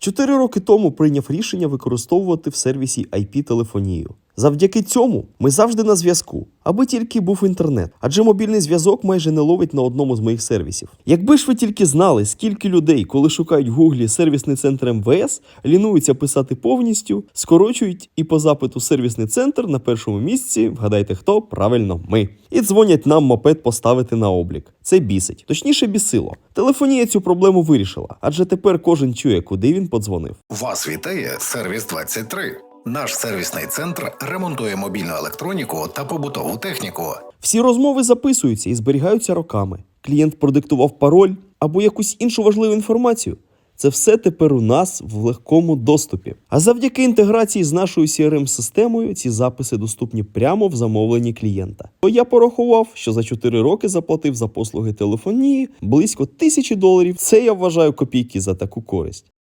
Чотири роки тому прийняв рішення використовувати в сервісі IP-телефонію. Завдяки цьому ми завжди на зв'язку, аби тільки був інтернет, адже мобільний зв'язок майже не ловить на одному з моїх сервісів. Якби ж ви тільки знали, скільки людей, коли шукають в гуглі сервісний центр МВС, лінуються писати повністю, скорочують і по запиту сервісний центр на першому місці, вгадайте хто, правильно, ми. І дзвонять нам мопед поставити на облік. Це бісить, точніше бісило. Телефонія цю проблему вирішила, адже тепер кожен чує, куди він подзвонив. Вас вітає сервіс 23. Наш сервісний центр ремонтує мобільну електроніку та побутову техніку. Всі розмови записуються і зберігаються роками. Клієнт продиктував пароль або якусь іншу важливу інформацію. Це все тепер у нас в легкому доступі. А завдяки інтеграції з нашою CRM-системою ці записи доступні прямо в замовленні клієнта. То я порахував, що за 4 роки заплатив за послуги телефонії близько тисячі доларів. Це я вважаю копійки за таку користь.